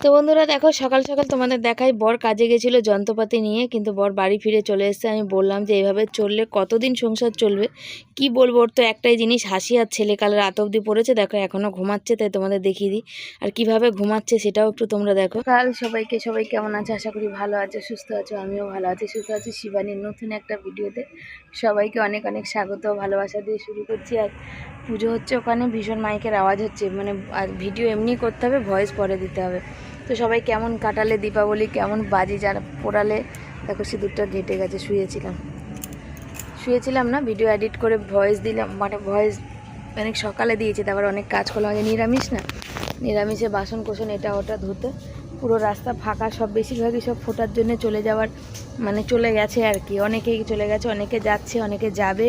তো বন্ধুরা দেখো, সকাল সকাল তোমাদের দেখাই, বর কাজে গেছিল যন্ত্রপাতি নিয়ে, কিন্তু বর বাড়ি ফিরে চলে এসেছে। আমি বললাম যে এইভাবে চললে কতদিন সংসার চলবে? কি বলব, ওর তো একটাই জিনিস, হাসি আর ছেলে কাল রাত অবধি পড়েছে। দেখো এখনও ঘুমাচ্ছে, তাই তোমাদের দেখিয়ে দিই। আর কীভাবে ঘুমাচ্ছে সেটাও একটু তোমরা দেখো। কাল সবাইকে, সবাই কেমন আছে? আশা করি ভালো আছে, সুস্থ আছো, আমিও ভালো আছি। সুস্থ আছি শিবানীর নতুন একটা ভিডিওতে। সবাইকে অনেক অনেক স্বাগত, ভালোবাসা দিয়ে শুরু করছি। আর পুজো হচ্ছে ওখানে, ভীষণ মাইকের আওয়াজ হচ্ছে। মানে আর ভিডিও এমনি করতে হবে, ভয়েস পরে দিতে হবে। তো সবাই কেমন কাটালে দীপাবলি, কেমন বাজি যারা পোড়ালে? দেখো সিঁদুরটা ঘেটে গেছে, শুয়েছিলাম। শুয়েছিলাম না ভিডিও এডিট করে ভয়েস দিলাম মানে ভয়েস অনেক সকালে দিয়েছি, তারপর অনেক কাজ করলাম। আগে নিরামিষ না? নিরামিষে বাসন কোসন এটা ওটা ধুতে। পুরো রাস্তা ফাঁকা, সব বেশিরভাগই সব ফোটার জন্য চলে যাওয়ার মানে চলে গেছে আর কি। অনেকেই চলে গেছে, অনেকে যাচ্ছে, অনেকে যাবে।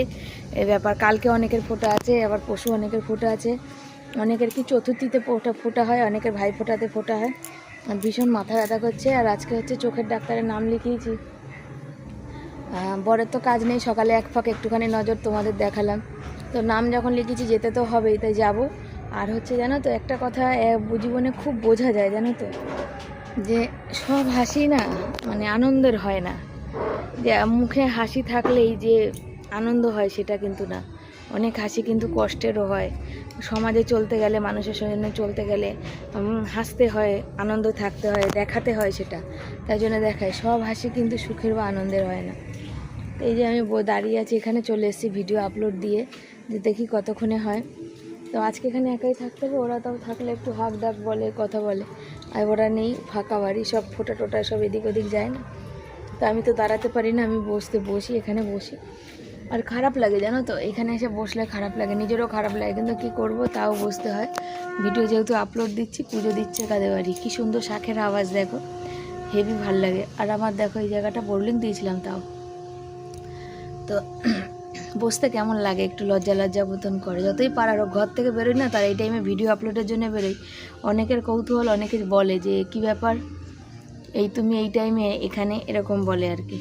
এ ব্যাপার, কালকে অনেকের ফোটা আছে, আবার পশু অনেকের ফোটা আছে। অনেকের কি চতুর্থীতে ফোটা ফোটা হয়, অনেকের ভাই ফোটাতে ফোটা হয়। ভীষণ মাথা ব্যথা করছে আর আজকে হচ্ছে চোখের ডাক্তারের নাম লিখিয়েছি। বরের তো কাজ নেই, সকালে এক ফাঁক একটুখানি নজর তোমাদের দেখালাম। তো নাম যখন লিখেছি, যেতে তো হবেই, তাই যাব। আর হচ্ছে জানো তো, একটা কথা জীবনে খুব বোঝা যায়, জানো তো, যে সব হাসি না মানে আনন্দের হয় না। যে মুখে হাসি থাকলেই যে আনন্দ হয়, সেটা কিন্তু না। অনেক হাসি কিন্তু কষ্টেরও হয়। সমাজে চলতে গেলে, মানুষের সঙ্গে চলতে গেলে হাসতে হয়, আনন্দ থাকতে হয়, দেখাতে হয় সেটা। তাই জন্য দেখায়। সব হাসি কিন্তু সুখের বা আনন্দের হয় না। এই যে আমি দাঁড়িয়ে আছি, এখানে চলে এসেছি ভিডিও আপলোড দিয়ে, যে দেখি কতক্ষণে হয়। তো আজকে এখানে একাই থাকতে হবে, ওরা তাও থাকলে একটু হাক ডাক বলে, কথা বলে। আর ওরা নেই, ফাঁকা বাড়ি, সব ফোটা টোটা সব এদিক ওদিক যায় না। তো আমি তো দাঁড়াতে পারি না, আমি বসতে বসি, এখানে বসি। আর খারাপ লাগে জানো তো? এখানে এসে বসলে খারাপ লাগে নিজেরও খারাপ লাগে কিন্তু কী করব তাও বসতে হয়। ভিডিও যেহেতু আপলোড দিচ্ছি পুজো দিচ্ছে কাদের বাড়ি? কী সুন্দর শাখের আওয়াজ দেখো। হেভি ভালো লাগে। আর আমার দেখো এই জায়গাটা বোর্ডিং দিয়েছিলাম তাও। তো বসতে কেমন লাগে? একটু লজ্জা লজ্জা মতন করে। যতই পারার হোক, ঘর থেকে বেরোই না তার এই টাইমে ভিডিও আপলোডের জন্য বেরোই। অনেকের কৌতূহল অনেকে বলে যে কি ব্যাপার? এই তুমি এই টাইমে এখানে এরকম বলে আর কি।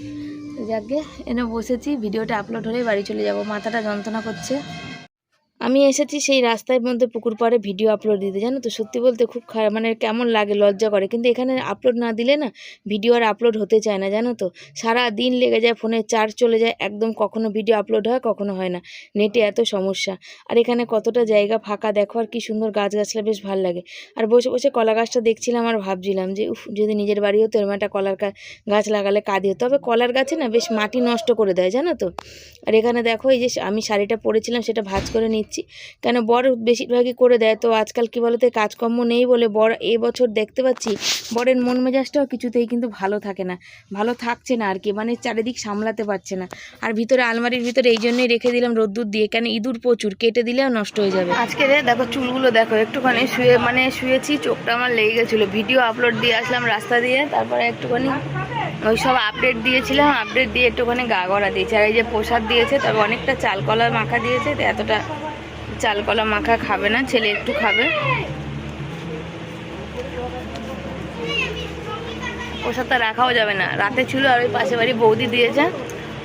যাকে এনে বসেছি ভিডিওটা আপলোড হলেই বাড়ি চলে যাব। মাথাটা যন্ত্রণা করছে। আমি এসেছি সেই রাস্তার মধ্যে পুকুর পাড়ে ভিডিও আপলোড দিতে, জানো তো? সত্যি বলতে খুব খারাপ মানে কেমন লাগে, লজ্জা করে। কিন্তু এখানে আপলোড না দিলে না ভিডিও আর আপলোড হতে চায় না, জানো তো? সারা দিন লেগে যায়, ফোনে চার্জ চলে যায়, একদম কখনো ভিডিও আপলোড হয়, কখনো হয় না। নেটে এত সমস্যা। আর এখানে কতটা জায়গা ফাঁকা, দেখো আর কি সুন্দর গাছগাছলা, বেশ ভালো লাগে। আর বসে বসে কলা গাছটা দেখছিলাম আর ভাবছিলাম যে, উফ, যদি নিজের বাড়ি হতো এরম একটা কলার গাছ লাগালে কাঁদি হতো। তবে কলার গাছে না বেশ মাটি নষ্ট করে দেয়, জানো তো? আর এখানে দেখো, এই যে আমি শাড়িটা পরেছিলাম, সেটা ভাঁজ করে নিচ্ছি। কেন বর বেশিরভাগই করে দেয়। তো আজকাল কী বলতে কাজকর্ম নেই বলে বর এই বছর দেখতে পাচ্ছি, বরের মন মেজাজটাও কিছুতেই কিন্তু ভালো থাকে না। ভালো থাকছে না আর কি মানে চারিদিক সামলাতে পারছে না। আর ভিতরে আলমারির ভিতরে এই জন্যই রেখে দিলাম রোদ্দুর দিয়ে, কেন ইঁদুর প্রচুর, কেটে দিলেও নষ্ট হয়ে যাবে। আজকে দেখো চুলগুলো দেখো, একটুখানি শুয়ে মানে শুয়েছি, চোখটা আমার লেগে গেছিল। ভিডিও আপলোড দিয়ে আসলাম রাস্তা দিয়ে, তারপরে একটুখানি ওই সব আপডেট দিয়েছিলাম, আপডেট দিয়ে একটুখানি গা গড়া দিয়েছে। আর এই যে প্রসাদ দিয়েছে তবে অনেকটা চাল কলা মাখা দিয়েছে এতটা চাল কলা মাখা খাবে না, ছেলে একটু খাবে। প্রসাদটা রাখাও যাবে না। রাতে ছিল আর ওই পাশে বাড়ি বৌদি দিয়েছে,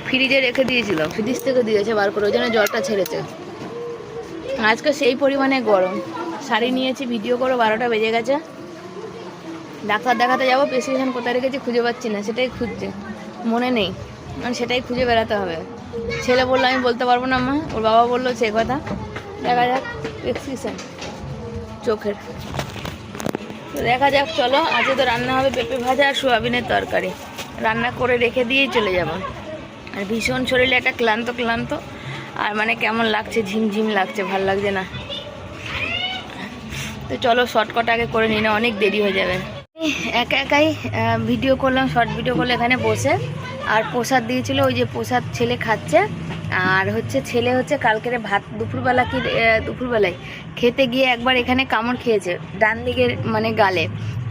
ফ্রিজে রেখে দিয়েছিল, ফ্রিজ থেকে দিয়েছে বার করে, ওই জন্য জলটা ছেড়েছে। আজকে সেই পরিমাণে গরম। শাড়ি নিয়েছি, ভিডিও করো, বারোটা বেজে গেছে। ডাক্তার দেখাতে যাব, প্রেসক্রিপশন কোথায় রেখেছি খুঁজে পাচ্ছি না, সেটাই খুঁজছে। মনে নেই মানে সেটাই খুঁজে বেড়াতে হবে। ছেলে বলল, আমি বলতে পারব না, মা। ওর বাবা বলল, সে কথা। দেখা যাক প্রেসক্রিপশন চোখের। তো দেখা যাক, চলো, আজকে তো রান্না হবে পেঁপে ভাজা আর সোয়াবিনের তরকারি। রান্না করে রেখে দিয়েই চলে যাব। আর ভীষণ শরীরে একটা ক্লান্ত ক্লান্ত। আর মানে কেমন লাগছে, ঝিমঝিম লাগছে, ভালো লাগছে না। তো চলো শর্টকট আগে করে নিই না, অনেক দেরি হয়ে যাবে। একা একাই ভিডিও করলাম শর্ট ভিডিও করলে এখানে বসে। আর প্রসাদ দিয়েছিল, ওই যে প্রসাদ ছেলে খাচ্ছে। আর হচ্ছে ছেলে হচ্ছে কালকের ভাত দুপুরবেলা কি দুপুরবেলায় খেতে গিয়ে একবার এখানে কামড় খেয়েছে, ডান দিকের মানে গালে।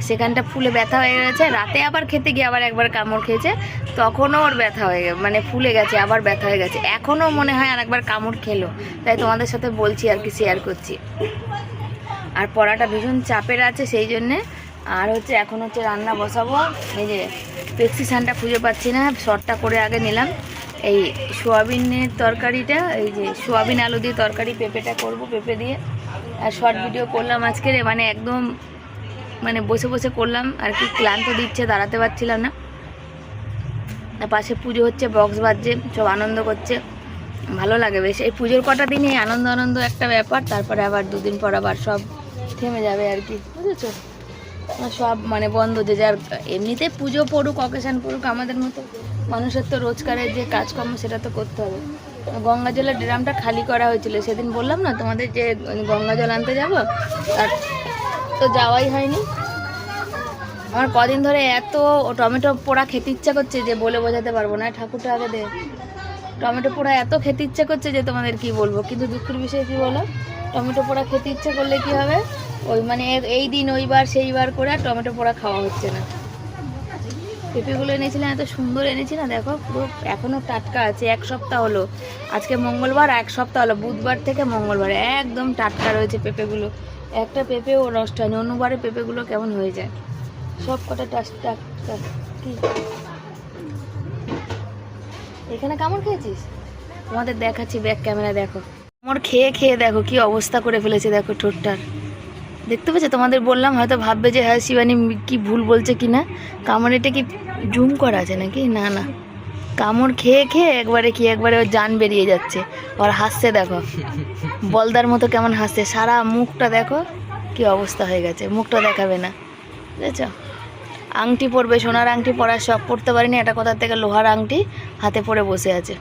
সেখানটা ফুলে ব্যথা হয়ে গেছে, রাতে আবার খেতে গিয়ে আবার একবার কামড় খেয়েছে, তখনও ওর ব্যথা হয়ে গেছে মানে ফুলে গেছে, আবার ব্যথা হয়ে গেছে। এখনও মনে হয় আর একবার কামড় খেলো। তাই তোমাদের সাথে বলছি আর কি শেয়ার করছি। আর পড়াটা ভীষণ চাপের আছে সেই জন্যে। আর হচ্ছে এখন হচ্ছে রান্না বসাবো। এই যে প্রেসক্রিপশানটা খুঁজে পাচ্ছি না, শর্টটা করে আগে নিলাম। এই সোয়াবিনের তরকারিটা, এই যে সোয়াবিন আলু দিয়ে তরকারি পেঁপেটা করব, পেঁপে দিয়ে। আর শর্ট ভিডিও করলাম আজকের মানে একদম মানে বসে বসে করলাম, আর কি ক্লান্ত দিচ্ছে, দাঁড়াতে পারছিলাম না। পাশে পুজো হচ্ছে বক্স বাজছে, সব আনন্দ করছে, ভালো লাগে বেশ। এই পুজোর কটা দিনই আনন্দ আনন্দ একটা ব্যাপার, তারপরে আবার দুদিন পর আবার সব থেমে যাবে আর কি, বুঝেছ? সব মানে বন্ধ যে যার, এমনিতে পুজো পড়ুক অকেশান পড়ুক আমাদের মতো। মানুষের তো রোজগারের যে কাজকর্ম, সেটা তো করতে হবে। গঙ্গা জলের ড্রামটা খালি করা হয়েছিল। সেদিন বললাম না তোমাদের যে গঙ্গা জল আনতে যাব? আর তো যাওয়াই হয়নি। আমার কদিন ধরে এত টমেটো পোড়া খেতে ইচ্ছা করছে যে বলে বোঝাতে পারব না। ঠাকুরটা আগে দে। টমেটো পোড়া এত খেতে ইচ্ছা করছে যে তোমাদের কি বলব? কিন্তু দুঃখের বিষয় কি বলো? টমেটো পোড়া খেতে ইচ্ছা করলে কি হবে? ওই মানে এই দিন, ওইবার, সেইবার করে আর টমেটো পোড়া খাওয়া হচ্ছে না। পেঁপেগুলো এনেছিলাম, এত সুন্দর এনেছি না, দেখো, পুরো এখনও টাটকা আছে, এক সপ্তাহ হলো। আজকে মঙ্গলবার, এক সপ্তাহ হলো, বুধবার থেকে মঙ্গলবার, একদম টাটকা রয়েছে পেঁপেগুলো। একটা পেঁপেও নষ্ট হয়নি, অন্যবারে পেঁপেগুলো কেমন হয়ে যায়? সব কটা টাটকা কি? এখানে কেমন খেয়েছিস? তোমাদের দেখাচ্ছি ব্যাক ক্যামেরা দেখো। আমার খেয়ে খেয়ে দেখো, কি অবস্থা করে ফেলেছে, দেখো ঠোঁটটার। দেখতে পাচ্ছ তোমাদের বললাম, হয়তো ভাববে যে হ্যাঁ শিবানী কি ভুল বলছে কি না কামড়েটা কি জুম করা আছে নাকি? না না। কামড় খেয়ে খেয়ে একবারে কি, একবারে ওর জান বেরিয়ে যাচ্ছে। আর হাসছে, দেখো। বলদার মতো কেমন হাসছে। সারা মুখটা দেখো, কি অবস্থা হয়ে গেছে। মুখটা দেখাবে না। বুঝেছ? আংটি পরবে, সোনার আংটি পরার শখ পড়তে পারিনি। এটা কোথার থেকে লোহার আংটি হাতে পরে বসে আছে।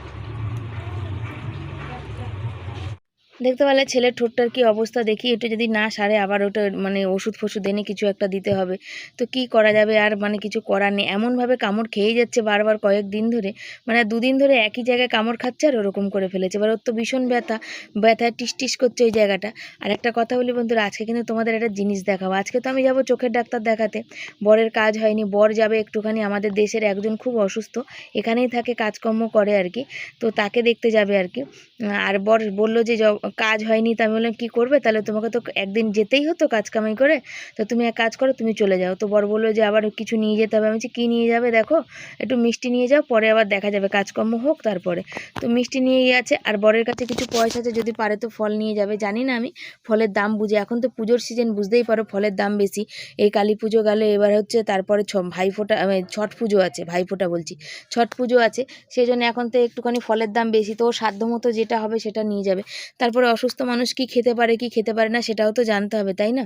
দেখতে পেলে ছেলের ঠোঁটটার কি অবস্থা দেখি এটা যদি না সারে আবার ওটা মানে ওষুধ ফষুধ এনে কিছু একটা দিতে হবে। তো কি করা যাবে আর মানে কিছু করার নেই। এমনভাবে কামড় খেয়েই যাচ্ছে বারবার কয়েক দিন ধরে। মানে দুদিন ধরে একই জায়গায় কামড় খাচ্ছে আর ওরকম করে ফেলেছে। এবার ওর তো ভীষণ ব্যথা। ব্যথায় টিস করছে ওই জায়গাটা। আর একটা কথা বলি বন্ধুরা, আজকে কিন্তু তোমাদের একটা জিনিস দেখাবো। আজকে তো আমি যাব চোখের ডাক্তার দেখাতে। বরের কাজ হয়নি। বর যাবে একটুখানি আমাদের দেশের একজন খুব অসুস্থ। এখানেই থাকে, কাজকর্ম করে আর কি। তো তাকে দেখতে যাবে আর কি। আর বর বলল য- কাজ হয়নি তা আমি বললাম কী করবে? তাহলে তোমাকে তো একদিন যেতেই হতো কাজ কামাই করে। তো তুমি এক কাজ করো তুমি চলে যাও। তো বর বলল যে আবার কিছু নিয়ে যেতে হবে। আমি বলছি কী নিয়ে যাবে দেখো একটু মিষ্টি নিয়ে যাও পরে আবার দেখা যাবে কাজকর্ম হোক তারপরে। তো মিষ্টি নিয়ে গেছে আর বরের কাছে কিছু পয়সা আছে যদি পারে তো ফল নিয়ে যাবে জানি না আমি। ফলের দাম বুঝে এখন তো পুজোর সিজন বুঝতেই পারো ফলের দাম বেশি। এই কালী পুজো গেলে এবার হচ্ছে তারপরে ছ ভাইফোঁটা আহ, ছট পুজো আছে ভাইফোঁটা বলছি ছট পুজো আছে। সেই জন্য এখন তো একটুখানি ফলের দাম বেশি তো সাধ্য মতো যেটা হবে সেটা নিয়ে যাবে। তারপরে অসুস্থ মানুষ কি খেতে পারে, কি খেতে পারে না সেটাও তো জানতে হবে, তাই না?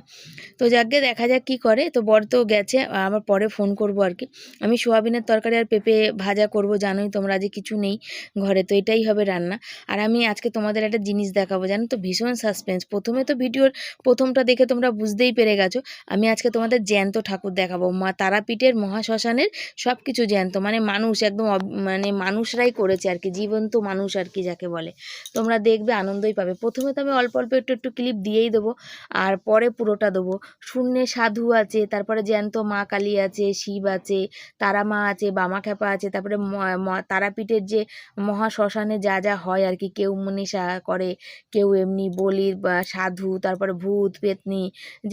তো যাকে দেখা যাক কি করে, তো বর তো গেছে আমার পরে ফোন করব আর কি। আমি সোয়াবিনের তরকারি আর পেঁপে ভাজা করব, জানোই তোমরা যে কিছু নেই ঘরে, তো এটাই হবে রান্না। আর আমি আজকে তোমাদের একটা জিনিস দেখাবো, জানো তো? ভীষণ সাসপেন্স প্রথমে তো ভিডিওর প্রথমটা দেখে তোমরা বুঝতেই পেরে গেছো। আমি আজকে তোমাদের জ্যান্ত ঠাকুর দেখাবো। মা, তারাপীঠের মহাশ্মশানের সব কিছু জ্যান্ত মানে মানুষ একদম মানে মানুষরাই করেছে আর কি, জীবন্ত মানুষ আর কি যাকে বলে। তোমরা দেখবে, আনন্দই পাবে। প্রথমে তো আমি অল্প অল্প একটু একটু ক্লিপ দিয়েই দেবো, আর পরে পুরোটা দেবো। শূন্যে সাধু আছে, তারপরে জ্যান্ত মা কালী আছে, শিব আছে তারা মা আছে, বামা খ্যাপা আছে, তারপরে তারাপীঠের যে মহা শ্মশানে যা যা হয় আর কি, কেউ মনীষা করে, কেউ এমনি বলির বা সাধু, তারপরে ভূত, পেতনি,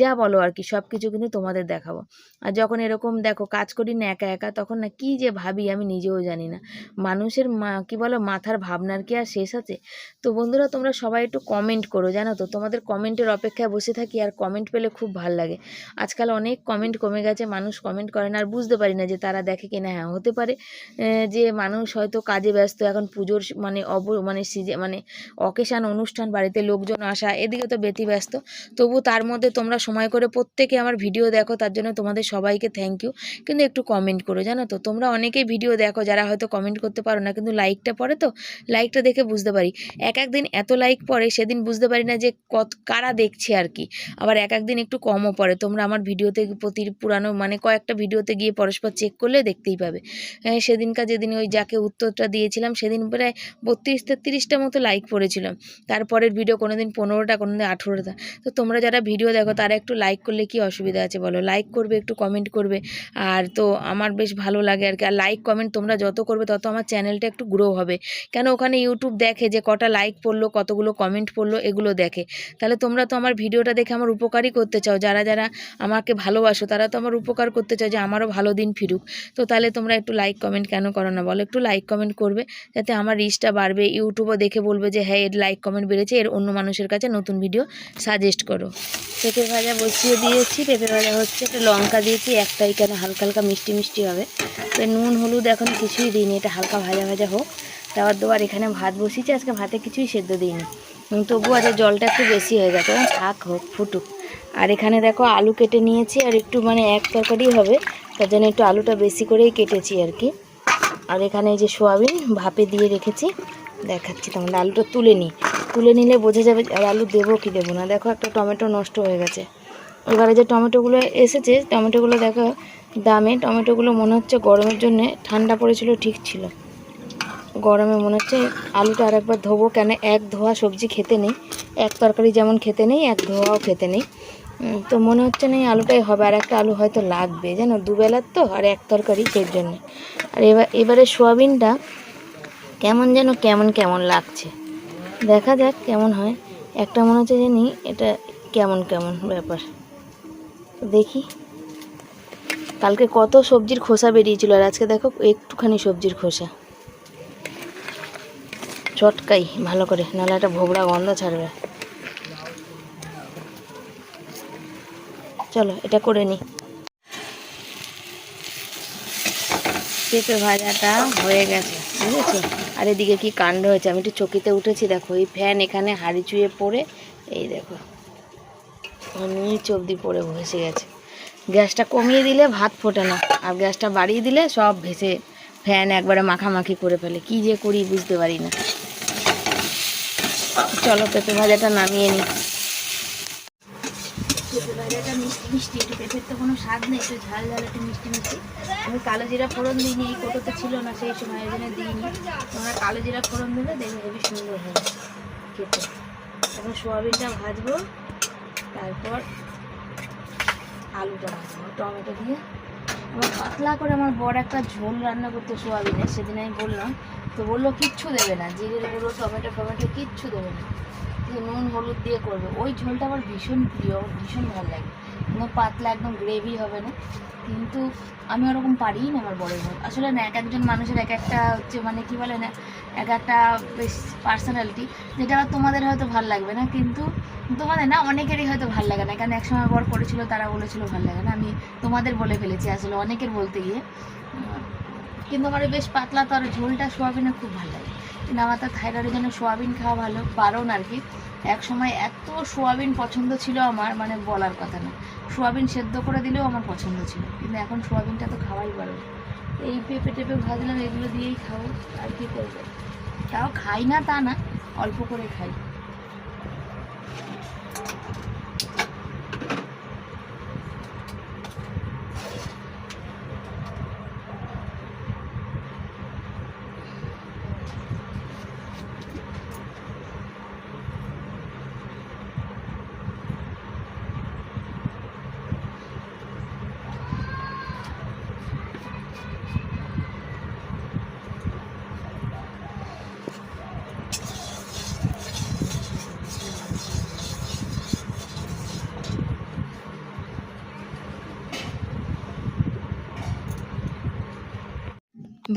যা বলো আর কি সব কিছু কিন্তু তোমাদের দেখাবো। আর যখন এরকম দেখো কাজ করি না একা একা, তখন না কী যে ভাবি আমি নিজেও জানি না। মানুষের মা, কী বলো, মাথার ভাবনার কি আর শেষ আছে? তো বন্ধুরা, তোমরা সবাই কমেন্ট করো, জানো তো? তোমাদের কমেন্টের অপেক্ষায় বসে থাকি আর কমেন্ট পেলে খুব ভালো লাগে। আজকাল অনেক কমেন্ট কমে গেছে, মানুষ কমেন্ট করে না, আর বুঝতে পারি না যে তারা দেখে কিনা। হ্যাঁ হতে পারে যে মানুষ হয়তো কাজে ব্যস্ত, এখন পুজোর মানে অব মানে সিজে মানে অকেশান অনুষ্ঠান, বাড়িতে লোকজন আসা এদিকে তো বেতি ব্যস্ত তবু তার মধ্যে তোমরা সময় করে প্রত্যেকে আমার ভিডিও দেখো, তার জন্য তোমাদের সবাইকে থ্যাংক ইউ কিন্তু একটু কমেন্ট করো, জানো তো? তোমরা অনেকেই ভিডিও দেখো, যারা হয়তো কমেন্ট করতে পারো না, কিন্তু লাইকটা পড়ে তো? লাইকটা দেখে বুঝতে পারি। এক এক দিন এত লাইক পড়ে সেদিন বুঝতে পারি না যে কত কারা দেখছে আর কি। আবার এক এক দিন একটু কমও পড়ে। তোমরা আমার ভিডিওতে প্রতি পুরানো মানে কয়েকটা ভিডিওতে গিয়ে পরস্পর চেক করলে দেখতেই পাবে। আহ, সেদিনকার যেদিন ওই যাকে উত্তরটা দিয়েছিলাম সেদিন প্রায় বত্রিশ তেত্রিশটা মতো লাইক পড়েছিল তারপরের ভিডিও কোনো দিন পনেরোটা কোনো দিন আঠেরোটা। তো তোমরা যারা ভিডিও দেখো তারা একটু লাইক করলে কি অসুবিধা আছে বলো? লাইক করবে একটু কমেন্ট করবে। আর তো আমার বেশ ভালো লাগে আর কি। আর লাইক কমেন্ট তোমরা যত করবে তত আমার চ্যানেলটা একটু গ্রো হবে। কেন ওখানে ইউটিউব দেখে যে কটা লাইক পড়ল কতগুলো কমেন্ট কমেন্ট পড়ল, এগুলো দেখে। তাহলে তোমরা তো আমার ভিডিওটা দেখে আমার উপকারই করতে চাও। যারা যারা আমাকে ভালোবাসো, তারা তো আমার উপকার করতে চাও যে আমারও ভালো দিন ফিরুক। তো তাহলে তোমরা একটু লাইক কমেন্ট কেন করো না? বলো, একটু লাইক কমেন্ট করবে, যাতে আমার রিচটা বাড়বে। ইউটিউবও দেখে বলবে যে হ্যাঁ এর লাইক কমেন্ট বেড়েছে, এর অন্য মানুষের কাছে নতুন ভিডিও সাজেস্ট করো। পেঁপে ভাজা বসিয়ে দিয়েছি। পেঁপে ভাজা হচ্ছে একটা লঙ্কা দিয়েছি একটাই কেন হালকা হালকা মিষ্টি মিষ্টি হবে। তো নুন, হলুদ এখন কিছুই দিইনি, এটা হালকা ভাজা ভাজা হোক। তারপর দুবার এখানে ভাত বসিয়েছি, আজকে ভাতে কিছুই সেদ্ধ দিইনি। তবু আজ জলটা একটু বেশি হয়ে গেছে। থাক হোক, ফুটুক। আর এখানে দেখো আলু কেটে নিয়েছি, আর একটু মানে এক তরকারি হবে, তার জন্য একটু আলুটা বেশি করেই কেটেছি আর কি। আর এখানে এই যে সোয়াবিন, ভাপে দিয়ে রেখেছি। দেখাচ্ছি তোমাদের, আলুটা তুলে নিই। তুলে নিলে বোঝা যাবে আর আলু দেবো কি দেবো না। দেখো একটা টমেটো নষ্ট হয়ে গেছে। এবারে যে টমেটোগুলো এসেছে, টমেটোগুলো দেখো দামে। টমেটোগুলো মনে হচ্ছে গরমের জন্য ঠান্ডা পড়েছিল, ঠিক ছিল। গরমে মনে হচ্ছে আলুটা আর একবার ধোবো। কেন এক ধোয়া সবজি খেতে নেই, এক তরকারি যেমন খেতে নেই, এক ধোয়াও খেতে নেই। তো মনে হচ্ছে না এই আলুটাই হবে। আর একটা আলু হয়তো লাগবে, জানো? দুবেলার তো, আর এক তরকারি সেই জন্য। আর এবার, এবারে সোয়াবিনটা কেমন যেন, কেমন কেমন লাগছে। দেখা যাক কেমন হয়। একটা মনে হচ্ছে জানি এটা কেমন কেমন ব্যাপার। দেখি। কালকে কত সবজির খোসা বেরিয়েছিল, আর আজকে দেখো একটুখানি সবজির খোসা। চটকাই, ভালো করে, নাহলে একটা ভোবড়া গন্ধ ছাড়বে। চলো, এটা করে নিই পেঁপে ভাজাটা হয়ে গেছে, বুঝেছ? আর এদিকে কি কাণ্ড হয়েছে? আমি একটু চকিতে উঠেছি, দেখো, এই ফ্যান এখানে হাড়ি চুয়ে পড়ে, এই দেখো নিচ অবধি পড়ে ভেসে গেছে। গ্যাসটা কমিয়ে দিলে ভাত ফোটে না, আর গ্যাসটা বাড়িয়ে দিলে সব ভেসে ফ্যান একবারে মাখামাখি করে ফেলে। কি যে করি বুঝতে পারি না। চলো, পেঁপে ভাজাটা নামিয়ে নিই পেঁপে ভাজাটা মিষ্টি মিষ্টি, একটু পেঁপের তো কোনো স্বাদ নেই, একটু ঝাল ঝাল একটু মিষ্টি মিষ্টি। আমি কালো জিরা ফোড়ন দিইনি, এই কোটোতে ছিল না, সেই সময় ওই জন্য দিইনি। তোমরা কালো জিরা ফোড়ন দিলে দেখবে হেবি সুন্দর হবে খেতে। এখন সোয়াবিনটা ভাজবো, তারপর আলুটা ভাজবো, টমেটো দিয়ে। আমার পাতলা করে আমার বড় একটা ঝোল রান্না করতে সোয়াবিনের সেদিন আমি বললাম তো বলল, কিচ্ছু দেবে না। জিরের গুঁড়ো, টমেটো টমেটো কিচ্ছু দেবে না। নুন, হলুদ দিয়ে করবে। ওই ঝোলটা আমার ভীষণ প্রিয় আমার ভীষণ ভালো লাগে। একদম পাতলা একদম গ্রেভি হবে না। কিন্তু আমি ওরকম পারি না আমার বড় ঝোল আসলে না, এক একজন মানুষের এক একটা হচ্ছে মানে কি বলে না, এক একটা বেশ পার্সোনালিটি যেটা আবার তোমাদের হয়তো ভালো লাগবে না। কিন্তু তোমাদের না, অনেকেরই হয়তো ভালো লাগে না। কারণ একসময় বর করেছিল, তারা বলেছিল ভালো লাগে না। আমি তোমাদের বলে ফেলেছি আসলে অনেকের বলতে গিয়ে। কিন্তু আমার বেশ পাতলা তো আর ঝোলটা সোয়াবিনে খুব ভালো লাগে। কিন্তু আমার তো থাইরয়েডের জন্য সোয়াবিন খাওয়া ভালো, বারণ আর কি। এক সময় এত সোয়াবিন পছন্দ ছিল আমার মানে বলার কথা না। সোয়াবিন সেদ্ধ করে দিলেও আমার পছন্দ ছিল, কিন্তু এখন সোয়াবিনটা তো খাওয়াই বারণ। এই পেঁপে টেপে ভাজলাম, এগুলো দিয়েই খাব, আর কি করব? তাও খাই না তা না, অল্প করে খাই।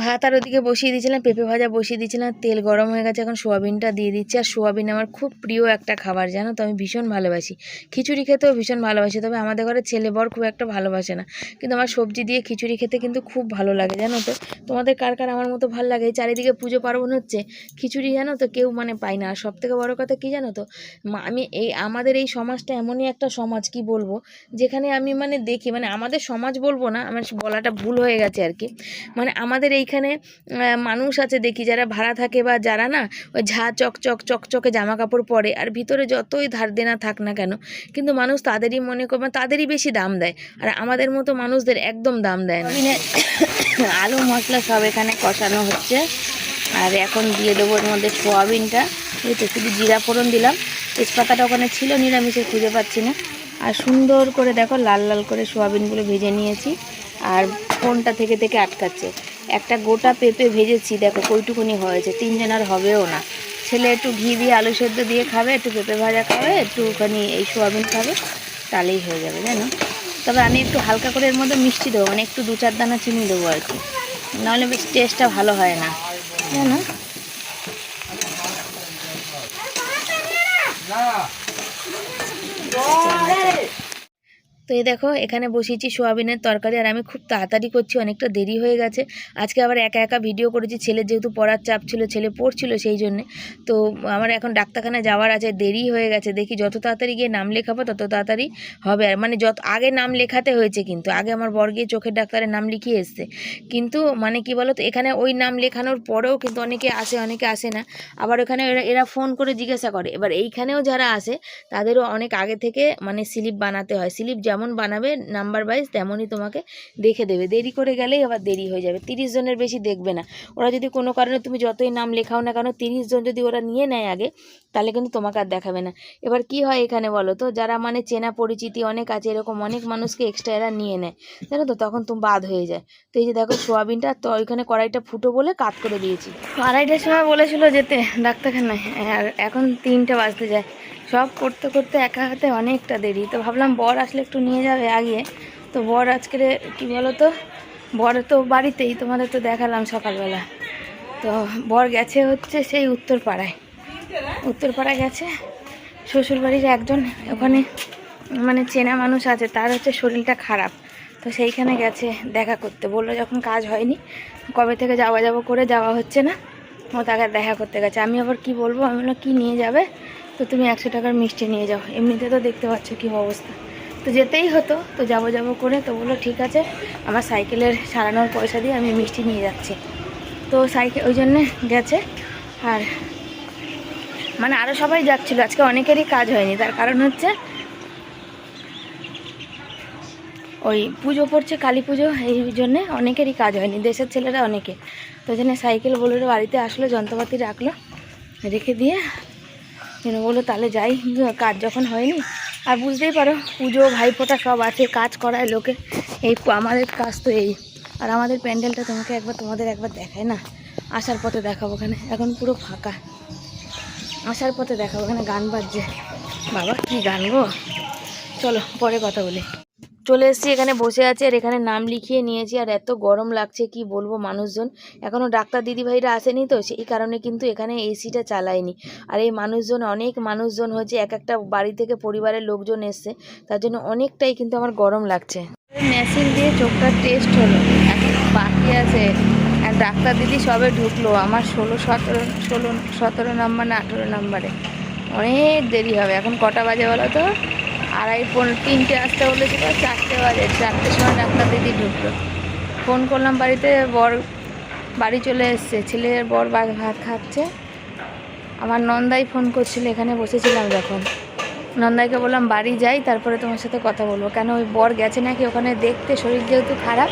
ভাত আর ওদিকে বসিয়ে দিয়েছিলাম, পেঁপে ভাজা বসিয়ে দিয়েছিলাম, তেল গরম হয়ে গেছে, এখন সোয়াবিনটা দিয়ে দিচ্ছি। আর সোয়াবিন আমার খুব প্রিয় একটা খাবার, জানো তো, আমি ভীষণ ভালোবাসি। খিচুড়ি খেতেও ভীষণ ভালোবাসি, তবে আমাদের ঘরে ছেলে বর খুব একটা ভালোবাসে না। কিন্তু আমার সবজি দিয়ে খিচুড়ি খেতে কিন্তু খুব ভালো লাগে, জানো তো। তোমাদের কার কার আমার মতো ভালো লাগে? চারিদিকে পুজো পার্বণ হচ্ছে, খিচুড়ি জানো তো, কেউ মানে পায় না। আর সব থেকে বড়ো কথা কী জানো তো আমি এই, আমাদের এই সমাজটা এমনই একটা সমাজ, কি বলব? যেখানে আমি মানে দেখি মানে আমাদের সমাজ বলব না, আমার বলাটা ভুল হয়ে গেছে আর কি। মানে আমাদের এইখানে আহ, মানুষ আছে দেখি যারা ভাড়া থাকে বা যারা না ওই ঝা চকচক চকচকে জামা কাপড় পরে আর ভিতরে যতই ধার দেনা থাক না কেন কিন্তু মানুষ তাদেরই মনে করে মানে তাদেরই বেশি দাম দেয়। আর আমাদের মতো মানুষদের একদম দাম দেয় না। আলু মশলা সব এখানে কষানো হচ্ছে। আর এখন দিয়ে দেবো এর মধ্যে সোয়াবিনটা। এই তো শুধু জিরা ফোড়ন দিলাম। তেজপাতাটা ওখানে ছিল নিরামিষে খুঁজে পাচ্ছি না। আর সুন্দর করে দেখো লাল লাল করে সোয়াবিনগুলো ভেজে নিয়েছি। আর ফোনটা থেকে থেকে আটকাচ্ছে। একটা গোটা পেঁপে ভেজেছি, দেখো কইটুকুনি হয়েছে, তিনজন আর হবেও না। ছেলে একটু ঘি দিয়ে আলু সেদ্ধ দিয়ে খাবে, একটু পেঁপে ভাজা খাবে, একটুখানি এই সোয়াবিন খাবে, তাহলেই হয়ে যাবে, জানো? তবে আমি একটু হালকা করে এর মধ্যে মিষ্টি দেবো মানে একটু দু চার দানা চিনি দেবো আর কি। নাহলে বেশ টেস্টটা ভালো হয় না, জানো? তো এই দেখো, এখানে বসিয়েছি সোয়াবিনের তরকারি আর আমি খুব তাড়াতাড়ি করছি, অনেকটা দেরি হয়ে গেছে। আজকে আবার একা একা ভিডিও করেছি, ছেলে যেহেতু পড়ার চাপ ছিল, ছেলে পড়ছিল সেই জন্যে। তো আমার এখন ডাক্তারখানায় যাওয়ার আছে, দেরি হয়ে গেছে। দেখি যত তাড়াতাড়ি গিয়ে নাম লেখাবো, তত তাড়াতাড়ি হবে। আর মানে যত, আগে নাম লেখাতে হয়েছে কিন্তু, আগে আমার বর গিয়ে চোখের ডাক্তারের নাম লিখিয়ে এসছে। কিন্তু মানে কি বলো তো এখানে ওই নাম লেখানোর পরেও কিন্তু অনেকে আসে অনেকে আসে না। আবার ওখানে এরা এরা ফোন করে জিজ্ঞাসা করে। এবার এইখানেও যারা আসে, তাদেরও অনেক আগে থেকে মানে স্লিপ বানাতে হয়। স্লিপ যেমন বানাবে নাম্বার ওয়াইজ তেমনই তোমাকে দেখে দেবে। দেরি করে গেলেই আবার দেরি হয়ে যাবে। তিরিশ জনের বেশি দেখবে না। ওরা যদি কোনো কারণে তুমি যতই নাম লেখাও না কেন, তিরিশ জন যদি ওরা নিয়ে নেয় আগে, তাহলে কিন্তু তোমাকে আর দেখাবে না। এবার কি হয় এখানে বলো তো? যারা মানে চেনা পরিচিতি অনেক আছে, এরকম অনেক মানুষকে এক্সট্রা এরা নিয়ে নেয়। জানো তো? তখন তুমি বাদ হয়ে যায়। তো এই যে দেখো সোয়াবিনটা, তো ওইখানে কড়াইটা ফুটো বলে কাত করে দিয়েছি। আড়াইটার সময় বলেছিল যেতে, ডাক্তারখানায়। আর এখন তিনটে বাজতে যায়। সব করতে করতে একা হাতে অনেকটা দেরি। তো ভাবলাম বর আসলে একটু নিয়ে যাবে আগে। তো বর আজকে কি বলো তো বর তো বাড়িতেই, তোমাদের তো দেখালাম সকালবেলা। তো বর গেছে হচ্ছে সেই উত্তরপাড়ায়। উত্তরপাড়ায় গেছে। শ্বশুরবাড়ির একজন, ওখানে মানে চেনা মানুষ আছে, তার হচ্ছে শরীরটা খারাপ। তো সেইখানে গেছে দেখা করতে। বলল যখন কাজ হয়নি, কবে থেকে যাওয়া যাব করে যাওয়া হচ্ছে না, ও তাকে দেখা করতে গেছে। আমি আবার কি বলব? আমি বললাম, কী নিয়ে যাবে? তো তুমি একশো টাকার মিষ্টি নিয়ে যাও। এমনিতে তো দেখতে পাচ্ছ কী অবস্থা। তো যেতেই হতো, তো যাব যাব করে তো বলল, ঠিক আছে, আমার সাইকেলের সারানোর পয়সা দিয়ে আমি মিষ্টি নিয়ে যাচ্ছি। তো সাইকেল ওই জন্যে গেছে। আর মানে আরও সবাই যাচ্ছিল, আজকে অনেকেরই কাজ হয়নি। তার কারণ হচ্ছে ওই পুজো পড়ছে, কালী পুজো, এই জন্যে অনেকেরই কাজ হয়নি, দেশের ছেলেরা অনেকে। তো ওই জন্য সাইকেল বলে বাড়িতে আসলো, যন্ত্রপাতি রাখল, রেখে দিয়ে যেন বলল, তাহলে যাই, কাজ যখন হয়নি। আর বুঝতেই পারো, পুজো, ভাইফোঁটা সব আছে, কাজ করায় লোকে। এই আমাদের কাজ তো এই। আর আমাদের প্যান্ডেলটা তোমাকে একবার, তোমাদের একবার দেখায় না? আসার পথে দেখাবো ওখানে। এখন পুরো ফাঁকা। আসার পথে দেখাবো, ওখানে গান বাজছে। বাবা, কি গান গো? চলো, পরে কথা বলি। চলে এসেছি, এখানে বসে আছে আর এখানে নাম লিখিয়ে নিয়েছি। আর এত গরম লাগছে, কি বলব মানুষজন? এখনও ডাক্তার দিদিভাইরা আসেনি তো, সেই কারণে কিন্তু এখানে এসিটা চালায়নি। আর এই মানুষজন, অনেক মানুষজন হচ্ছে এক একটা বাড়ি থেকে পরিবারের লোকজন এসছে, তার জন্য অনেকটাই কিন্তু আমার গরম লাগছে। মেশিন দিয়ে চোখটা টেস্ট হলো, এখন বাকি আছে। আর ডাক্তার দিদি সবে ঢুকলো, আমার ষোলো, সতেরো ষোলো, সতেরো নাম্বার না, আঠেরো নাম্বারে। অনেক দেরি হবে, এখন কটা বাজে বলো তো? আড়াই পনেরো, তিনটে আসতে বলেছিল, চারটে বাজে, চারটের সময় ডাক্তার দিদি ঢুকলো। ফোন করলাম, বাড়িতে বর বাড়ি চলে এসছে ছেলের বর ভাত খাচ্ছে। আমার নন্দাই ফোন করছিল, এখানে বসেছিলাম যখন। নন্দাইকে বললাম, বাড়ি যাই, তারপরে তোমার সাথে কথা বলব। কেন ওই বর গেছে নাকি? ওখানে দেখতে শরীর যেহেতু খারাপ,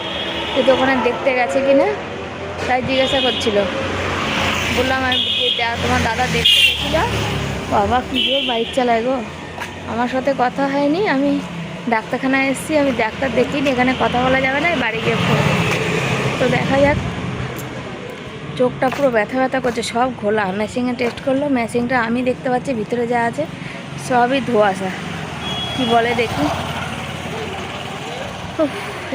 কিন্তু ওখানে দেখতে গেছে কি না তাই জিজ্ঞাসা করছিল। বললাম আমি তোমার দাদা দেখতে গেছিল? বাবা, কী জোর, বাইক চালায় গো। আমার সাথে কথা হয়নি, আমি ডাক্তারখানায় এসেছি, আমি ডাক্তার দেখিনি, এখানে কথা বলা যাবে না, বাড়ি গিয়ে ফোন তো দেখা যাক, চোখটা পুরো ব্যথা ব্যথা করছে, সব ঘোলা। মেশিনে টেস্ট করল, মেশিনটা আমি দেখতে পাচ্ছি, ভিতরে যা আছে, সবই ধোয়াশা। কি বলে দেখি।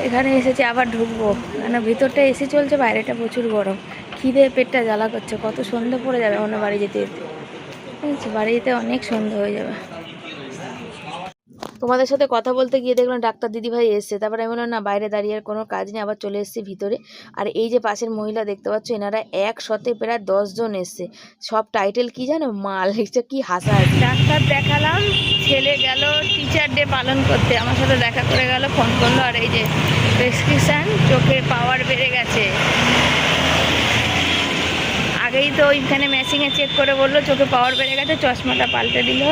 এখানে এসেছি, আবার ঢুকবো। কেন, ভিতরটা এসি চলছে, বাইরেটা প্রচুর গরম। খিদে, পেটটা জ্বালা করছে, কত সন্ধে পড়ে যাবে, অন্য বাড়ি যেতে যেতে। বাড়ি যেতে অনেক সন্ধে হয়ে যাবে। তোমাদের সাথে কথা বলতে গিয়ে দেখলাম ডাক্তার দিদিভাই এসছে। তারপরে আমি বললাম, না, বাইরে দাঁড়িয়ে আর কোনো কাজ নেই, আবার চলে এসেছি ভিতরে। আর এই যে পাশের মহিলা দেখতে পাচ্ছ, এনারা একসাথে প্রায় দশজন এসছে। সব টাইটেল কি জানো? মাল, এটা কি হাসা ডাক্তার দেখালাম, ছেলে গেল টিচার ডে পালন করতে। আমার সাথে দেখা করে গেল, ফোন করল, আর এই যে প্রেসক্রিপশান চোখে পাওয়ার বেড়ে গেছে। আগেই তো ওইখানে মেশিনে চেক করে বলল, চোখে পাওয়ার বেড়ে গেছে, চশমাটা পাল্টে দিল।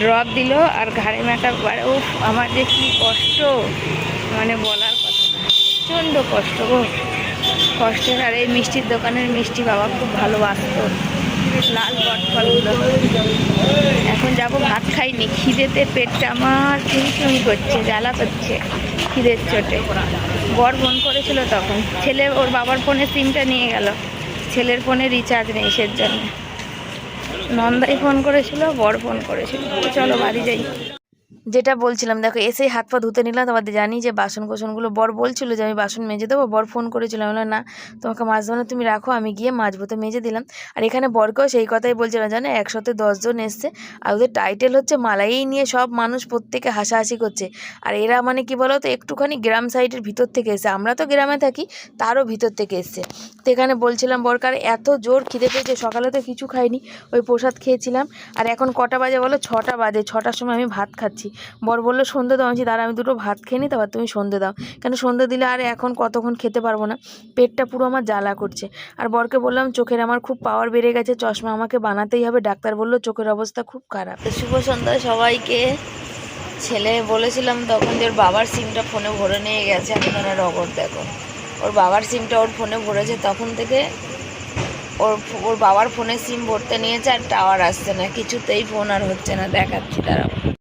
ড্রপ দিল আর ঘাড়ে ম্যাটা উফ, আমার যে কী কষ্ট। মানে বলার কথা প্রচণ্ড কষ্ট গো। কষ্টের আর এই মিষ্টির দোকানের মিষ্টি বাবা খুব ভালোবাসতো লাল বটফলগুলো এখন যাব ভাত খাইনি। খিদেতে পেটটা আমার চুমচুমি করছে, জ্বালা করছে খিদের চোটে। বর ফোন করেছিল তখন। ছেলে ওর বাবার ফোনে সিমটা নিয়ে গেল। ছেলের ফোনে রিচার্জ নেই সের জন্য নন্দাই ফোন করেছিল বর ফোন করেছিল। চলো বাড়ি যাই। যেটা বলছিলাম, দেখো এসেই হাত পা ধুতে নিলাম তোমাদের জানি যে বাসন কোসনগুলো বর বলছিল যে আমি বাসন মেজে দেবো, বর ফোন করেছিল, আমি না, তোমাকে মাছ না, তুমি রাখো, আমি গিয়ে মাজবো তো মেজে দিলাম। আর এখানে বরকেও সেই কথাই বলছিলাম, জানো, একসাথে দশজন এসছে, আর ওদের টাইটেল হচ্ছে মালাই নিয়ে সব মানুষ প্রত্যেকে হাসাহাসি করছে। আর এরা মানে কি বলো তো একটুখানি গ্রাম সাইডের ভিতর থেকে এসে আমরা তো গ্রামে থাকি, তারও ভিতর থেকে এসছে। তো এখানে বলছিলাম, বরকার, এত জোর খিদে পেয়েছে, সকালে তো কিছু খাইনি। ওই প্রসাদ খেয়েছিলাম, আর এখন কটা বাজে বলো? ছটা বাজে, ছটার সময় আমি ভাত খাচ্ছি। বর বলল সন্ধে দাও, আমি দাঁড়া, আমি দুটো ভাত খেয়ে নিই, তারপর তুমি সন্ধে দাও। কেন সন্ধে দিলে আর এখন কতক্ষণ খেতে পারব না? পেটটা পুরো আমার জ্বালা করছে। আর বরকে বললাম, চোখের আমার খুব পাওয়ার বেড়ে গেছে, চশমা আমাকে বানাতেই হবে। ডাক্তার বলল, চোখের অবস্থা খুব খারাপ। শুভ সন্ধ্যা সবাইকে। ছেলে বলেছিলাম তখন যে, ওর বাবার সিমটা ফোনে ভরে নিয়ে গেছে এখন ওনার রগর দেখো? ওর বাবার সিমটা ওর ফোনে ভরেছে, তখন থেকে ওর ওর বাবার ফোনে সিম ভরতে নিয়েছে, আর টাওয়ার আসছে না, কিছুতেই ফোন আর হচ্ছে না, দেখাচ্ছি, দাঁড়াও।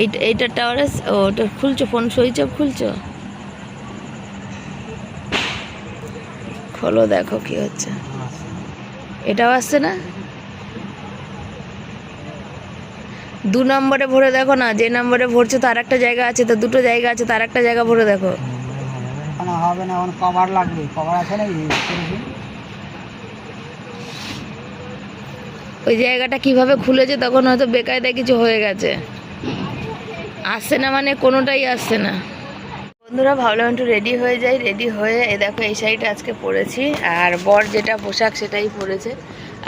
এইটা এইটা টাওয়ার আস ও ওটা খুলছো ফোন সুইচ অফ খুলছো? খোলো দেখো কি হচ্ছে। এটাও আসছে না? দু নম্বরে ভরে দেখো না যে নম্বরে ভরছো তার একটা জায়গা আছে তো দুটো জায়গা আছে তার একটা জায়গা ভরে দেখো। হবে না এখন কভার লাগবে। কভার আছে না ওই জায়গাটা কীভাবে খুলেছে তখন হয়তো বেকায়দায় কিছু হয়ে গেছে। আসছে না মানে কোনোটাই আসছে না। বন্ধুরা, ভাবলাম একটু রেডি হয়ে যাই রেডি হয়ে এই দেখো এই শাড়িটা আজকে পরেছি, আর বর যেটা পোশাক সেটাই পরেছে।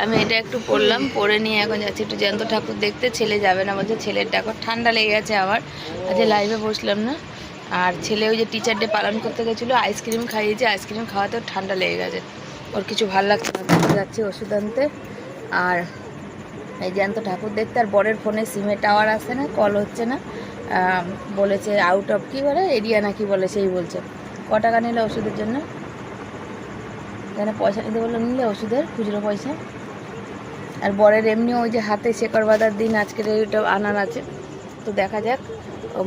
আমি এটা একটু পরলাম, পরে নিয়ে এখন যাচ্ছি একটু জ্যান্ত ঠাকুর দেখতে, ছেলে যাবে না বলছে, ছেলের ডাকর ঠান্ডা লেগে গেছে আবার। আজকে লাইভে বসলাম না। আর ছেলে ওই যে টিচার ডে পালন করতে গেছিল আইসক্রিম খাইয়েছে আইসক্রিম খাওয়াতেও ঠান্ডা লেগে গেছে। ওর কিছু ভালো লাগছে না যাচ্ছি ওষুধ আনতে। আর এই জ্যান্ত ঠাকুর দেখতে, আর বরের ফোনে সিমে টাওয়ার আসছে না কল হচ্ছে না। বলেছে আউট অফ কী বলে? এরিয়া না কি বলে, সেই বলছে। ক টাকা নিলে ওষুধের জন্য? এখানে পয়সা নিতে বলল, নিলে ওষুধের, খুচরো পয়সা। আর বরের এমনি ওই যে হাতে শেকড় বাঁধার দিন, আজকের এইটা আনার আছে। তো দেখা যাক।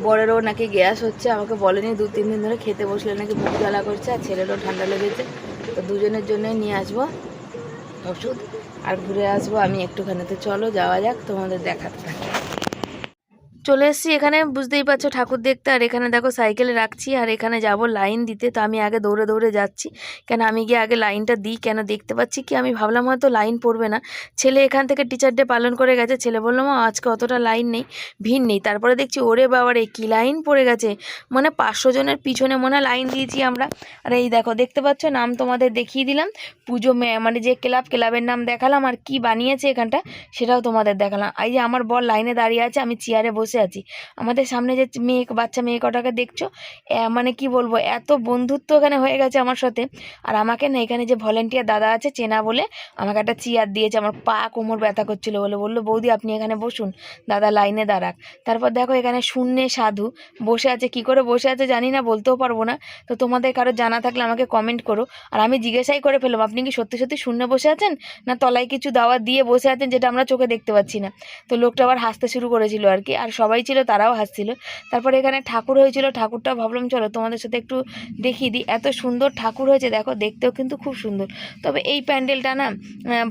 বরেরও নাকি গ্যাস হচ্ছে, আমাকে বলেনি, দু, তিন দিন ধরে খেতে বসলে নাকি বুক জ্বালা করছে, আর ছেলেরও ঠান্ডা লেগেছে। তো দুজনের জন্যই নিয়ে আসব ওষুধ, আর ঘুরে আসব আমি একটুখানি তো চলো, যাওয়া যাক, তোমাদের দেখাতে থাকি। চলে এসেছি। এখানে বুঝতেই পারছ ঠাকুর দেখতে। আর এখানে দেখো সাইকেলে রাখছি আর এখানে যাব লাইন দিতে। তো আমি আগে দৌড়ে দৌড়ে যাচ্ছি। কেন আমি গিয়ে আগে লাইনটা দিই? কেন দেখতে পাচ্ছি কি? আমি ভাবলাম হয়তো লাইন পড়বে না। ছেলে এখান থেকে টিচার ডে পালন করে গেছে। ছেলে বলল, মা, আজকে অতটা লাইন নেই। ভিড় নেই। তারপরে দেখছি, ওরে বাবারে, কী লাইন পড়ে গেছে? মানে পাঁচশো জনের পিছনে মনে লাইন দিয়েছি আমরা। আর এই দেখো, দেখতে পাচ্ছ? নাম তোমাদের দেখিয়ে দিলাম। পুজো মানে যে ক্লাব, ক্লাবের নাম দেখালাম। আর কি বানিয়েছে এখানটা, সেটাও তোমাদের দেখালাম। এই যে আমার বর লাইনে দাঁড়িয়ে আছে। আমি চেয়ারে বসে আছি। আমাদের সামনে যে মেয়ে, বাচ্চা মেয়ে কটাকে দেখছ? মানে কি বলব, এত বন্ধুত্ব এখানে হয়ে গেছে আমার সাথে। আর আমাকে না এখানে যে ভলেন্টিয়ার দাদা আছে, চেনা বলে আমাকে একটা চেয়ার দিয়েছে, আমার পা কোমর ব্যথা করছিল বলে। বলল, বৌদি, আপনি এখানে বসুন, দাদা লাইনে দাঁড়াক। তারপর দেখো এখানে শূন্যে সাধু বসে আছে। কি করে বসে আছে জানি না, বলতেও পারব না। তো তোমাদের কারও জানা থাকলে আমাকে কমেন্ট করো। আর আমি জিজ্ঞাসাই করে ফেললাম, আপনি কি সত্যি সত্যি শূন্য বসে আছেন? না তলায় কিছু দাওয়া দিয়ে বসে আছেন যেটা আমরা চোখে দেখতে পাচ্ছি না? তো লোকটা আবার হাসতে শুরু করেছিল আর কি। আর সবাই ছিল, তারাও হাসছিল। তারপরে এখানে ঠাকুর হয়েছিল, ঠাকুরটা ভাবলাম, চলো তোমাদের সাথে একটু দেখিয়ে দিই। এত সুন্দর ঠাকুর হয়েছে, দেখো, দেখতেও কিন্তু খুব সুন্দর। তবে এই প্যান্ডেলটা না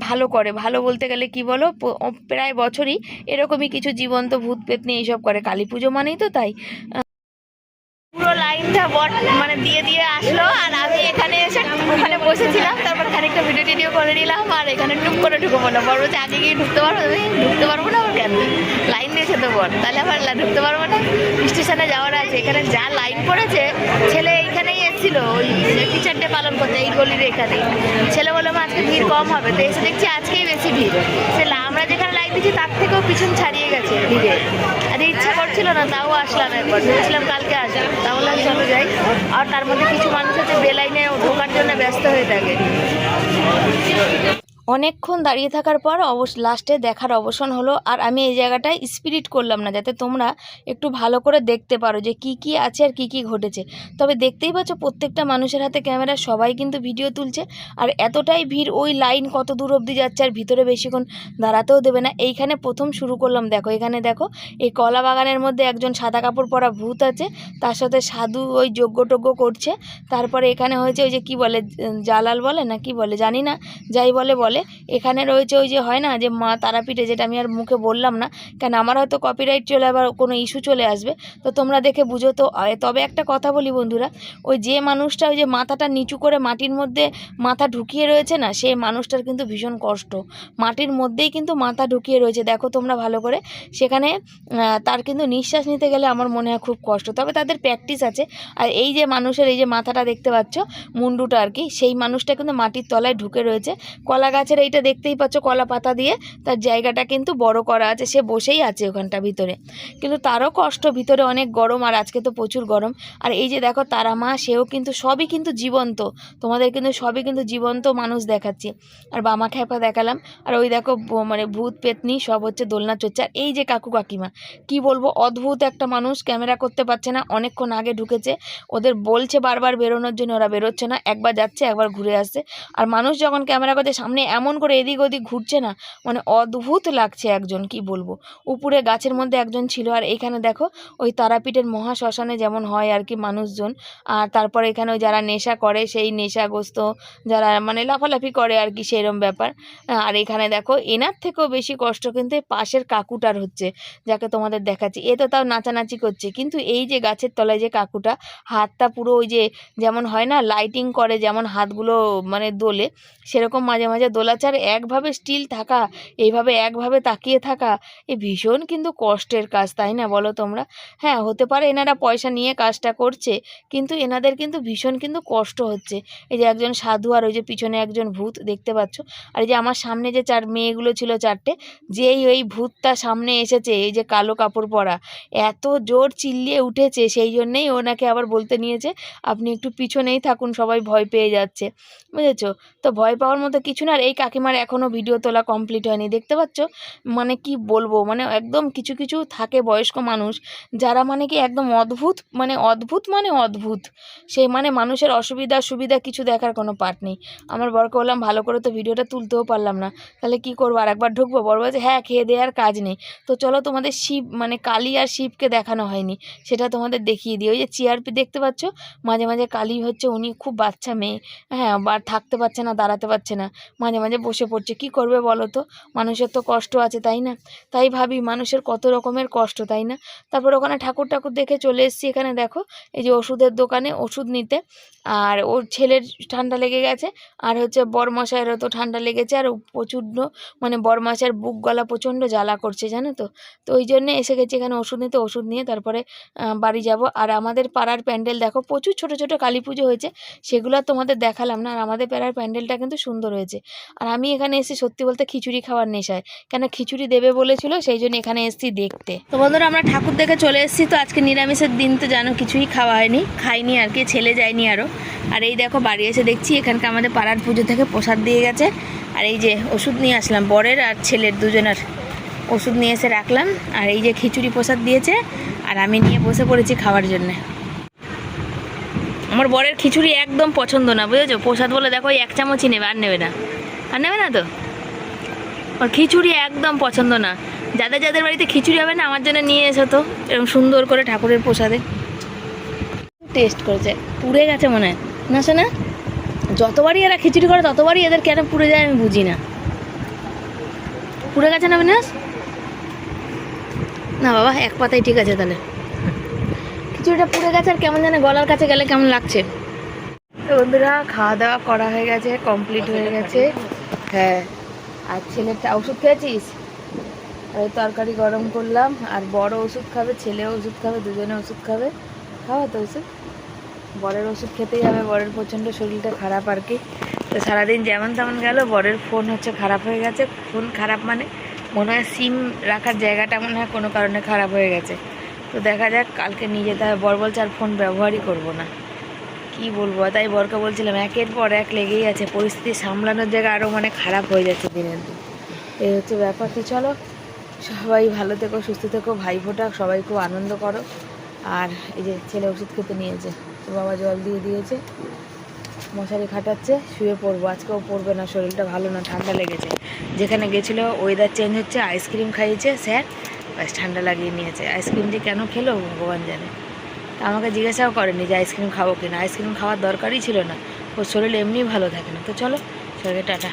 ভালো করে, ভালো বলতে গেলে কি বলো প্রায় বছরই এরকমই কিছু জীবন্ত ভূত পেতনি এইসব করে। কালী পুজো মানেই তো তাই। পুরো লাইনটা বট মানে দিয়ে দিয়ে আসলো আর আমি এখানে এসে ওখানে বসেছিলাম তারপর খানিকটা ভিডিও টিডিও করে নিলাম আর এখানে টুক করে ঢুকে পড়লাম বড় বলছে আগে গিয়ে ঢুকতে পারব আমি, ঢুকতে পারব না আবার কেন? লাইন দিয়েছে তো বট তাহলে আবার ঢুকতে পারব না। স্টেশনে যাওয়ার আছে এখানে যা লাইন পড়েছে ছেলে এইখানেই এসেছিল ওই টিচার পালন করতে এই গলির এখানেই। ছেলে বলল "মা, আজকে ভিড় কম হবে। তো এসে দেখছি আজকেই বেশি ভিড়। আমরা যেখানে লাইন দিচ্ছি তার থেকেও পিছন ছাড়িয়ে গেছে ভিড়ে আর ইচ্ছা করছিল না, তাও আসলাম একবার। ভেবেছিলাম কালকে আসলাম তাহলে আমি চলে যাই। আর তার মধ্যে কিছু মানুষ আছে, বেলাইনে ঢোকার জন্য ব্যস্ত হয়ে থাকে। অনেকক্ষণ দাঁড়িয়ে থাকার পর অবশ্য লাস্টে দেখার অবসান হলো। আর আমি এই জায়গাটায় স্পিরিট করলাম না, যাতে তোমরা একটু ভালো করে দেখতে পারো যে কি কি আছে আর কি কি ঘটেছে। তবে দেখতেই পাচ্ছ প্রত্যেকটা মানুষের হাতে ক্যামেরা সবাই কিন্তু ভিডিও তুলছে। আর এতটাই ভিড়, ওই লাইন কত দূর অবধি যাচ্ছে আর ভিতরে বেশিক্ষণ দাঁড়াতেও দেবে না। এইখানে প্রথম শুরু করলাম, দেখো, এখানে দেখো, এই কলা বাগানের মধ্যে একজন সাদা কাপড় পরা ভূত আছে। তার সাথে সাধু ওই যজ্ঞ টজ্ঞ করছে। তারপরে এখানে হয়েছে ওই যে কি বলে, জালাল বলে না কি বলে, জানি না, যাই বলে বলে। বলে। এখানে রয়েছে ওই যে হয় না যে মা তারাপীঠে যেটা আমি আর মুখে বললাম না, কেন আমার হয়তো কপিরাইট চলে আবার কোনো ইস্যু চলে আসবে। তো তোমরা দেখে বুঝো তো। তবে একটা কথা বলি বন্ধুরা, ওই যে মানুষটা ওই যে মাথাটা নিচু করে মাটির মধ্যে মাথা ঢুকিয়ে রয়েছে না, সেই মানুষটার কিন্তু ভীষণ কষ্ট। মাটির মধ্যেই কিন্তু মাথা ঢুকিয়ে রয়েছে, দেখো তোমরা ভালো করে। সেখানে তার কিন্তু নিঃশ্বাস নিতে গেলে আমার মনে হয় খুব কষ্ট। তবে তাদের প্র্যাকটিস আছে। আর এই যে মানুষের এই যে মাথাটা দেখতে পাচ্ছ, মুন্ডুটা আর কি, সেই মানুষটা কিন্তু মাটির তলায় ঢুকে রয়েছে। কলা গাছের এইটা দেখতেই পাচ্ছ কলা পাতা দিয়ে তার জায়গাটা কিন্তু বড় করা আছে, সে বসেই আছে ওখানটা ভিতরে। কিন্তু তারও কষ্ট, ভিতরে অনেক গরম আর আজকে তো প্রচুর গরম। আর এই যে দেখো তারা মা, সেও কিন্তু সবই কিন্তু জীবন্ত। তোমাদের কিন্তু সবই কিন্তু জীবন্ত মানুষ দেখাচ্ছি। আর বামা খ্যাপা দেখালাম। আর ওই দেখো মানে ভূত, পেতনি সব হচ্ছে দোলনা চড়ছে। আর এই যে কাকু কাকিমা, কি বলব, অদ্ভুত একটা মানুষ, ক্যামেরা করতে পারছে না, অনেকক্ষণ আগে ঢুকেছে। ওদের বলছে বারবার বেরোনোর জন্য, ওরা বেরোচ্ছে না। একবার যাচ্ছে, একবার ঘুরে আসছে। আর মানুষ যখন ক্যামেরা করছে, সামনে এমন করে এদিক ওদিক ঘুরছে না। মানে অদ্ভুত লাগছে একজন, কি বলব? উপরে গাছের মধ্যে একজন ছিল আর এখানে দেখো, ওই তারাপীঠের মহা শ্মশানে যেমন হয় আর কি মানুষজন। আর তারপরে এখানে যারা নেশা করে, সেই নেশাগ্রস্ত যারা মানে লাফালাফি করে আর কি সেরম ব্যাপার। আর এখানে দেখো, এনার থেকেও বেশি কষ্ট কিন্তু পাশের কাকুটার হচ্ছে, যাকে তোমাদের দেখাচ্ছি। এ তো তাও নাচানাচি করছে, কিন্তু এই যে গাছের তলায় যে কাকুটা, হাতটা পুরো ওই যে যেমন হয় না লাইটিং করে যেমন হাতগুলো মানে দোলে, সেরকম মাঝে মাঝে দোলাচ্ছে আর একভাবে স্টিল থাকা, এইভাবে একভাবে তাকিয়ে থাকা, এ ভীষণ কিন্তু কষ্টের কাজ, তাই না বলো তোমরা? হ্যাঁ হতে পারে এনারা পয়সা নিয়ে কাজটা করছে, কিন্তু এনাদের কিন্তু ভীষণ কিন্তু কষ্ট হচ্ছে। এই যে একজন সাধু আর ওই যে পিছনে একজন ভূত দেখতে পাচ্ছ? আর এই যে আমার সামনে যে চার মেয়েগুলো ছিল চারটে, যেই ওই ভূতটা সামনে এসেছে, এই যে কালো কাপড় পরা, এত জোর চিল্লিয়ে উঠেছে, সেই জন্যেই ওনাকে আবার বলতে নিয়েছে, আপনি একটু পিছনেই থাকুন, সবাই ভয় পেয়ে যাচ্ছে। বুঝেছ? তো ভয় পাওয়ার মতো কিছু না, আর এই কাকিমার এখনও ভিডিও তোলা কমপ্লিট হয়নি। দেখতে পাচ্ছ? মানে কি বলব? মানে একদম কিছু কিছু থাকে বয়স্ক মানুষ যারা মানে কি একদম অদ্ভুত মানে অদ্ভুত মানে অদ্ভুত। সে মানে মানুষের অসুবিধা, সুবিধা কিছু দেখার কোনো পার্ট নেই। আমার বরকে বললাম, ভালো করে তো ভিডিওটা তুলতেও পারলাম না। তাহলে কি করব? আর একবার ঢুকবো? বড় বলছে হ্যাঁ খেয়ে দেওয়ার কাজ নেই। তো চলো তোমাদের শিব মানে কালী আর শিবকে দেখানো হয়নি। সেটা তোমাদের দেখিয়ে দিই। ওই যে চিয়ারপি দেখতে পাচ্ছ? মাঝে মাঝে কালী হচ্ছে, উনি খুব বাচ্চা মেয়ে। হ্যাঁ থাকতে পারছে না, দাঁড়াতে পারছে না। মাঝে মাঝে বসে পড়ছে। কি করবে বলো তো? মানুষের তো কষ্ট আছে, তাই না? তাই ভাবি মানুষের কত রকমের কষ্ট, তাই না? তারপর ওখানে ঠাকুর ঠাকুর দেখে চলে এসেছি এখানে, দেখো, এই যে ওষুধের দোকানে ওষুধ নিতে। আর ওর ছেলের ঠান্ডা লেগে গেছে, আর হচ্ছে বরমশাইয়েরও তো ঠান্ডা লেগেছে, আর প্রচণ্ড মানে বরমাসের বুক গলা প্রচণ্ড জ্বালা করছে, জানো তো? তো ওই জন্যে এসে গেছি এখানে ওষুধ নিতে, ওষুধ নিয়ে তারপরে বাড়ি যাব। আর আমাদের পাড়ার প্যান্ডেল, দেখো, প্রচুর ছোট ছোট কালী পুজো হয়েছে, সেগুলো তোমাদের দেখালাম না। আর আমাদের পাড়ার প্যান্ডেলটা কিন্তু সুন্দর হয়েছে। আর আমি এখানে এসে সত্যি বলতে খিচুড়ি খাওয়ার নেশায়। কেন খিচুড়ি দেবে বলেছিল, সেই জন্য এখানে এসেছি দেখতে। তো বন্ধুরা, আমরা ঠাকুর দেখে চলে এসেছি, তো আজকে নিরামিষের দিন তো জানো কিছুই খাওয়া হয়নি, খাইনি আর কি, ছেলে যায়নি আরও আর এই দেখো, বাড়ি এসে দেখছি, এখানকার আমাদের পাড়ার পুজো থেকে প্রসাদ দিয়ে গেছে। আর এই যে ওষুধ নিয়ে আসলাম, বরের আর ছেলের দুজনের ওষুধ নিয়ে এসে রাখলাম। আর এই যে খিচুড়ি প্রসাদ দিয়েছে, আর আমি নিয়ে বসে পড়েছি খাওয়ার জন্যে। আমার বরের খিচুড়ি একদম পছন্দ না, বুঝেছ? প্রসাদ বলে দেখো এক চামচই নেবে, আর নেবে না। আর নেবে না তো? ওর খিচুড়ি একদম পছন্দ না। যাদের যাদের বাড়িতে খিচুড়ি হবে না, আমার জন্য নিয়ে এসো তো। এরকম সুন্দর করে ঠাকুরের প্রসাদে। টেস্ট করেছে। পুড়ে গেছে মনে হয়। না শোনা? যতবারই এরা খিচুড়ি করে, ততবারই এদের কেন পুড়ে যায় আমি বুঝি না। পুড়ে গেছে না বিনাশ? না বাবা, এক পাতাই ঠিক আছে তাহলে। খিচুড়িটা পুড়ে গেছে আর কেমন জানে গলার কাছে গেলে কেমন লাগছে। বন্ধুরা, খাওয়া দাওয়া করা হয়ে গেছে কমপ্লিট হয়ে গেছে। হ্যাঁ। আর ছেলেটা ওষুধ খেয়েছিস? ওই তরকারি গরম করলাম, আর বড় ওষুধ খাবে, ছেলেও ওষুধ খাবে, দুজনে ওষুধ খাবে। খাওয়া তো ওষুধ। বরের ওষুধ খেতেই হবে, বরের প্রচণ্ড শরীরটা খারাপ আর কি। তো সারাদিন যেমন তেমন গেল, বরের ফোন হচ্ছে খারাপ হয়ে গেছে। ফোন খারাপ মানে মনে হয় সিম রাখার জায়গাটা মনে হয় কোনো কারণে খারাপ হয়ে গেছে। তো দেখা যাক, কালকে নিয়ে যেতে হবে। বর বলছে আর ফোন ব্যবহারই করব না। কি বলব? তাই বরকে বলছিলাম, একের পর এক লেগেই আছে, পরিস্থিতি সামলানোর জায়গা আরও মানে খারাপ হয়ে যাচ্ছে দিনের দিন। এই হচ্ছে ব্যাপার। তো চলো, সবাই ভালো থেকো, সুস্থ থেকো, ভাই ফোটা, সবাই খুব আনন্দ করো। আর এই যে ছেলে ওষুধ খেতে নিয়েছে, তো বাবা জল দিয়ে দিয়েছে, মশারি খাটাচ্ছে, শুয়ে পড়ব। আজকেও পড়বে না, শরীরটা ভালো না, ঠান্ডা লেগেছে। যেখানে গেছিল ওয়েদার চেঞ্জ হচ্ছে আইসক্রিম খাইয়েছে, স্যার, ব্যাস ঠান্ডা লাগিয়ে নিয়েছে। আইসক্রিম যে কেন খেলো, ভগবান জানে। আমাকে জিজ্ঞাসাও করেনি যে আইসক্রিম খাব কিনা। আইসক্রিম খাওয়ার দরকারই ছিল না। ওর শরীর এমনি ভালো থাকে না। তো চলো, সবাইকে টাটা।